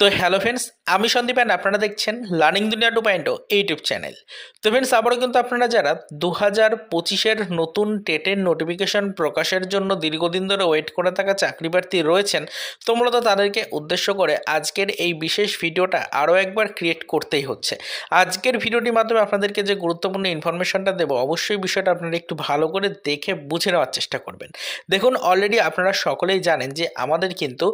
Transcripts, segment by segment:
তো hello friends আমি Sandeep and আপনারা দেখছেন learning Duniya two point YouTube channel তো ফ্রেন্ডস আবারও কিন্তু আপনারা যারা দু হাজার পঁচিশের নতুন টেটের নোটিফিকেশন প্রকাশের জন্য দীর্ঘদিন ধরে ওয়েট করে থাকা চাকরি প্রার্থী রয়েছেন, তো মূলত তাদেরকে উদ্দেশ্য করে আজকের এই বিশেষ ভিডিওটা আরও একবার ক্রিয়েট করতেই হচ্ছে। আজকের ভিডিওটির মাধ্যমে আপনাদেরকে যে গুরুত্বপূর্ণ ইনফরমেশনটা দেবো, অবশ্যই বিষয়টা আপনারা একটু ভালো করে দেখে বুঝে নেওয়ার চেষ্টা করবেন। দেখুন অলরেডি আপনারা সকলেই জানেন যে আমাদের কিন্তু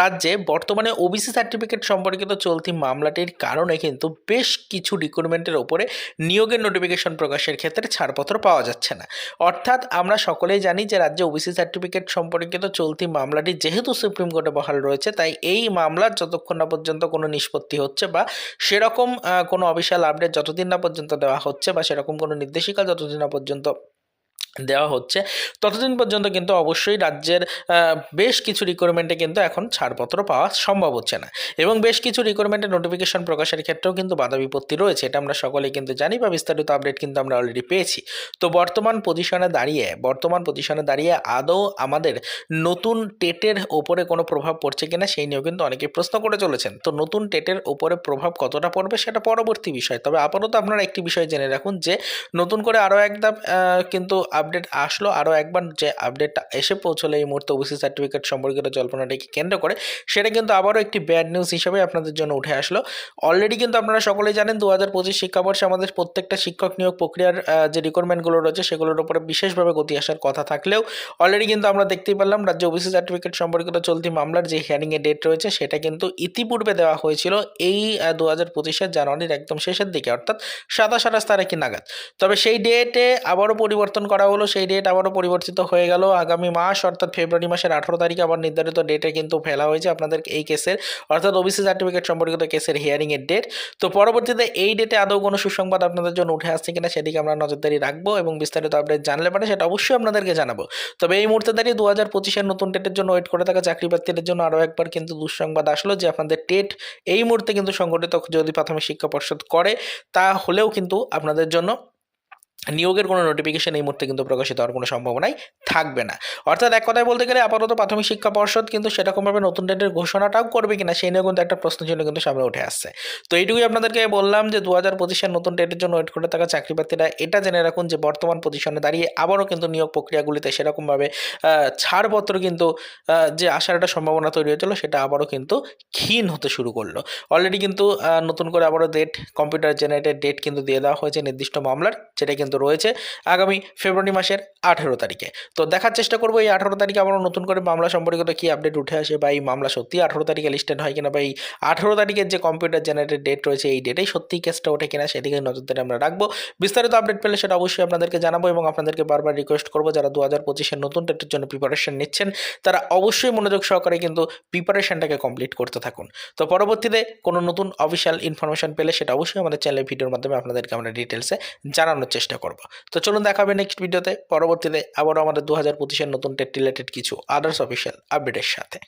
রাজ্যে বর্তমানে ওবিসি সার্টিফিকেট সম্পর্কিত চলতি মামলাটির কারণে কিন্তু বেশ কিছু রিক্রুটমেন্টের ওপরে নিয়োগের নোটিফিকেশন প্রকাশের ক্ষেত্রে ছাড়পত্র পাওয়া যাচ্ছে না। অর্থাৎ আমরা সকলেই জানি যে রাজ্যে ওবিসি সার্টিফিকেট সম্পর্কিত চলতি মামলাটি যেহেতু সুপ্রিম কোর্টে বহাল রয়েছে, তাই এই মামলার যতক্ষণ না পর্যন্ত কোনো নিষ্পত্তি হচ্ছে বা সেরকম কোনো অফিসিয়াল আপডেট যতদিন না পর্যন্ত দেওয়া হচ্ছে বা সেরকম কোনো নির্দেশিকা যতদিন না পর্যন্ত দেওয়া হচ্ছে। ততদিন পর্যন্ত কিন্তু অবশ্যই রাজ্যের বেশ কিছু রিকোয়ারমেন্টে কিন্তু এখন ছাড়পত্র পাওয়া সম্ভব হচ্ছে না। এবং বেশ কিছু রিকোয়ারমেন্টের নোটিফিকেশন প্রকাশের ক্ষেত্রেও কিন্তু বাধা বিপত্তি রয়েছে, এটা আমরা সকলেই কিন্তু জানি বা বিস্তারিত আপডেট কিন্তু আমরা অলরেডি পেয়েছি। তো বর্তমান পজিশনে দাঁড়িয়ে, বর্তমান পজিশনে দাঁড়িয়ে আদৌ আমাদের নতুন টেটের ওপরে কোনো প্রভাব পড়ছে কিনা সেই নিয়েও কিন্তু অনেকে প্রশ্ন করে চলেছেন। তো নতুন টেটের ওপরে প্রভাব কতটা পড়বে সেটা পরবর্তী বিষয়। তবে আপাতত আপনারা একটি বিষয় জেনে রাখুন যে, নতুন করে আরও একদম কিন্তু আপডেট আসলো, আরও একবার যে আপডেটটা এসে পৌঁছলো এই মুহূর্তে ওবিসি সার্টিফিকেট সম্পর্কিত জল্পনাটিকে কেন্দ্র করে, সেটা কিন্তু আবারও একটি ব্যাড নিউজ হিসেবে আপনাদের জন্য উঠে আসলো। অলরেডি কিন্তু আপনারা সকলেই জানেন দু হাজার পঁচিশ শিক্ষাবর্ষে আমাদের প্রত্যেকটা শিক্ষক নিয়োগ প্রক্রিয়ার যে রিকোয়ারমেন্টগুলো রয়েছে, সেগুলোর উপরে বিশেষভাবে গতি আসার কথা থাকলেও অলরেডি কিন্তু আমরা দেখতেই পারলাম রাজ্য ওবিসি সার্টিফিকেট সম্পর্কিত চলতি মামলার যে হিয়ারিংয়ের ডেট রয়েছে, সেটা কিন্তু ইতিপূর্বে দেওয়া হয়েছিল এই দু হাজার পঁচিশের জানুয়ারির একদম শেষের দিকে, অর্থাৎ সাতাশ আঠাশ তারিখে নাগাদ। তবে সেই ডেটে আবারও পরিবর্তন করা হলো সেই ডেট আবারও পরিবর্তিত হয়ে গেল। আগামী মাস, অর্থাৎ ফেব্রুয়ারি মাসের আঠারো তারিখে আবার নির্ধারিত ডেটে কিন্তু ফেলা হয়েছে আপনাদের এই কেসের অর্থাৎ ওবিসি সার্টিফিকেট সম্পর্কিত কেসের হিয়ারিংয়ের ডেট তো পরবর্তীতে এই ডেটে আদৌ কোনো সুসংবাদ আপনাদের জন্য উঠে আসছে কিনা সেদিকে আমরা নজরদারি রাখব এবং বিস্তারিত আপডেট জানলে পারে সেটা অবশ্যই আপনাদেরকে জানাব। তবে এই মুহূর্তে দাঁড়িয়ে দু হাজার পঁচিশের নতুন ডেটের জন্য ওয়েট করে থাকা চাকরি প্রার্থীদের জন্য আরও একবার কিন্তু দুঃসংবাদ আসলো যে আপনাদের টেট এই মুহূর্তে কিন্তু সংগঠিত যদি প্রাথমিক শিক্ষা পর্ষদ করে তা হলেও কিন্তু আপনাদের জন্য নিয়োগের কোনো নোটিফিকেশন এই মুহূর্তে কিন্তু প্রকাশিত হওয়ার কোনো সম্ভাবনাই থাকবে না। অর্থাৎ এক কথায় বলতে গেলে আপাতত প্রাথমিক শিক্ষা পর্ষদ কিন্তু সেরকমভাবে নতুন ডেটের ঘোষণাটাও করবে কিনা সেই নিয়েও কিন্তু একটা প্রশ্ন চিহ্ন কিন্তু সামনে উঠে আসছে। তো এইটুকুই আপনাদেরকে বললাম যে দু হাজার পঁচিশের নতুন ডেটের জন্য ওয়েট করে থাকা চাকরি প্রার্থীরা এটা জেনে রাখুন যে বর্তমান পজিশনে দাঁড়িয়ে আবারও কিন্তু নিয়োগ প্রক্রিয়াগুলিতে সেরকমভাবে ছাড়পত্র কিন্তু যে আসার একটা সম্ভাবনা তৈরি হয়েছিল সেটা আবারও কিন্তু ক্ষীণ হতে শুরু করল। অলরেডি কিন্তু নতুন করে আবারও ডেট কম্পিউটার জেনারেটেড ডেট কিন্তু দিয়ে দেওয়া হয়েছে নির্দিষ্ট মামলার, যেটা কিন্তু রয়েছে আগামী ফেব্রুয়ারি মাসের আঠেরো তারিখে। তো দেখার চেষ্টা করব এই আঠেরো তারিখে আবারও নতুন করে মামলা সম্পর্কিত কী আপডেট উঠে আসে বা এই মামলা সত্যি আঠেরো তারিখে লিস্টেড হয় কিনা বা এই আঠেরো তারিখের যে কম্পিউটার জেনারেটেড ডেট রয়েছে এই ডেটেই সত্যি কেসটা ওঠে কিনা সেদিকে নজর নজরদারি আমরা রাখব। বিস্তারিত আপডেট পেলে সেটা অবশ্যই আপনাদেরকে জানাব এবং আপনাদেরকে বারবার রিকোয়েস্ট করব যারা দু হাজার পঁচিশের নতুন ডেটের জন্য প্রিপারেশন নিচ্ছেন, তারা অবশ্যই মনোযোগ সহকারে কিন্তু প্রিপারেশনটাকে কমপ্লিট করতে থাকুন। তো পরবর্তীতে কোনো নতুন অফিসিয়াল ইনফরমেশন পেলে সেটা অবশ্যই আমাদের চ্যানেলের ভিডিওর মাধ্যমে আপনাদেরকে আমরা ডিটেলসে জানানোর চেষ্টা করব। তো চলুন দেখাবে নেক্সট ভিডিওতে পরবর্তীতে আবারও আমাদের দু হাজার পঁচিশের নতুন টেট রিলেটেড কিছু আদার্স অফিসিয়াল আপডেটের সাথে।